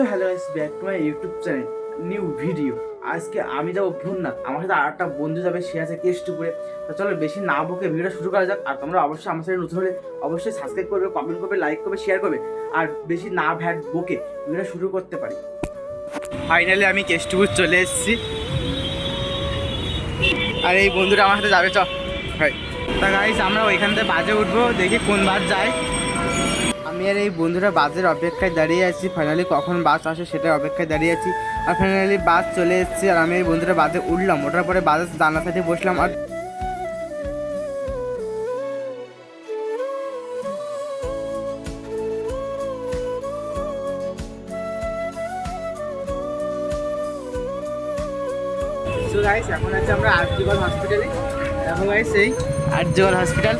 So hello guys back to my YouTube channel new video আজকে আমি যাব ভুলনাথ আমার সাথে আরেকটা বন্ধু যাবে, সে আছে কেষ্টপুরে তো চলো বেশি না বকে ভিডিও শুরু করা যাক। আর তোমরা অবশ্যই আমার সাথে নতুন হলে অবশ্যই সাবস্ক্রাইব করবে কমেন্ট করবে লাইক করবে শেয়ার করবে। আর বেশি না ভ্যাট বকে ভিডিও শুরু করতে পারি। ফাইনালি আমি কেষ্টপুর চলে এসেছি। আর এই বন্ধুরা আমার সাথে যাবে, চ। হয় তা গাইস আমরা ওইখান থেকে বাজে উঠবো, দেখি কোন বাস যায়। আমি আর এই বন্ধুরা বাসের অপেক্ষায় দাঁড়িয়ে আছি। ফাইনালি কখন বাস আসে সেটা অপেক্ষায় দাঁড়িয়ে আছি। আর ফাইনালি বাস চলে এসেছে আর আমি এই বন্ধুরা বাসে উঠলাম। ওঠার পরে বাসের দানা সাইডে বসলাম আর সো গাইস এখন আছে আমরা আরজিগল হসপিটালে এখন গাইস এই হসপিটাল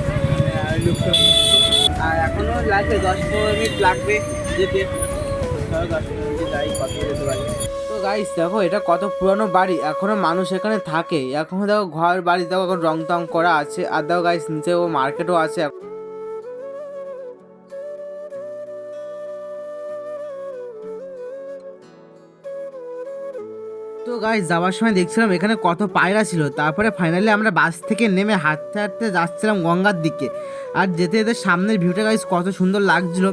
আর এখনও লাগবে, দশ পনেরো মিনিট লাগবে যেতে। তো গাইস দেখো, এটা কত পুরানো বাড়ি। এখনও মানুষ এখানে থাকে। এখনও দেখো ঘর বাড়ি, দেখো এখন রং টং করা আছে। আর দেখো গাইস নিচে ও মার্কেটও আছে। তো গাইস যাওয়ার সময় দেখছিলাম এখানে কত পায়রা ছিল। তারপরে ফাইনালি আমরা বাস থেকে নেমে হাঁটতে হাঁটতে যাচ্ছিলাম গঙ্গার দিকে। আর যেতে যেতে সামনের ভিউটা গাইস কত সুন্দর লাগছিল।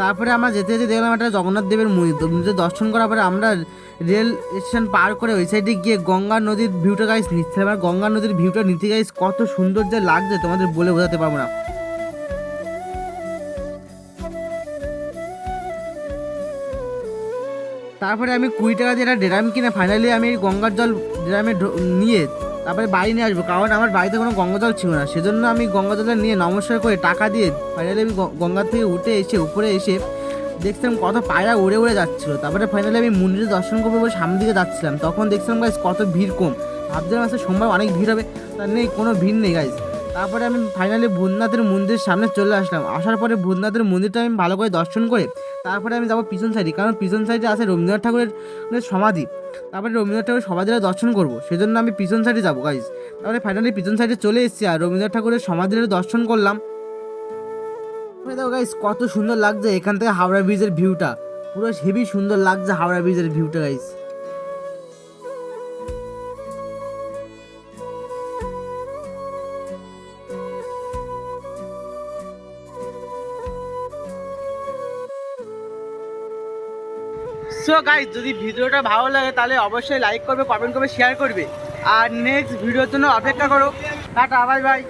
তারপরে আমরা যেতে যেতে দেখলাম একটা জগন্নাথ দেবের মন্দির। দর্শন করার পরে আমরা রেল স্টেশন পার করে ওই সাইডে গিয়ে গঙ্গা নদীর ভিউটা গাইস নিচ্ছিলাম। আর গঙ্গা নদীর ভিউটা নিতে গাইস কত সুন্দর যে লাগছে, তোমাদের বলে বোঝাতে পারব না। তারপরে আমি কুড়ি টাকা দিয়ে একটা ড্রাম কিনে ফাইনালি আমি গঙ্গার জল ড্রামে নিয়ে তারপরে বাড়ি নিয়ে আসব। কারণ আমার বাড়িতে কোনো গঙ্গা জল ছিল না। সেজন্য আমি গঙ্গা জলটা নিয়ে নমস্কার করে টাকা দিয়ে ফাইনালি আমি গঙ্গার থেকে উঠে এসে, উপরে এসে দেখছিলাম কত পায়রা উড়ে উড়ে যাচ্ছিল। তারপরে ফাইনালি আমি মন্দিরে দর্শন করব বলে সামনের দিকে যাচ্ছিলাম। তখন দেখছিলাম গাইজ কত ভিড় কম। ভাবছিলাম আসলে সোমবার অনেক ভিড় হবে। তার নেই, কোনো ভিড় নেই গাইজ তারপরে আমি ফাইনালি ভূতনাথের মন্দিরের সামনে চলে আসলাম। আসার পরে ভূতনাথের মন্দিরটা আমি ভালো করে দর্শন করে, তারপরে আমি যাব পিছন সাইডে কারণ পিছন সাইডে আছে রবীন্দ্রনাথ ঠাকুরের সমাধি। তারপরে রবীন্দ্রনাথ ঠাকুরের সমাধিটা দর্শন করব। সেজন্য আমি পিছন সাইডে যাব গাইজ তারপরে ফাইনালি পিছন সাইডে চলে এসেছি আর রবীন্দ্রনাথ ঠাকুরের সমাধিটা দর্শন করলাম। দেখো গাইজ কত সুন্দর লাগছে এখান থেকে হাওড়া ব্রিজের ভিউটা পুরো হেভি সুন্দর লাগছে হাওড়া ব্রিজের ভিউটা গাইজ সো গাইজ যদি ভিডিওটা ভালো লাগে, তাহলে অবশ্যই লাইক করবে কমেন্ট করবে শেয়ার করবে। আর নেক্সট ভিডিওর জন্য অপেক্ষা করো। Tata bye bye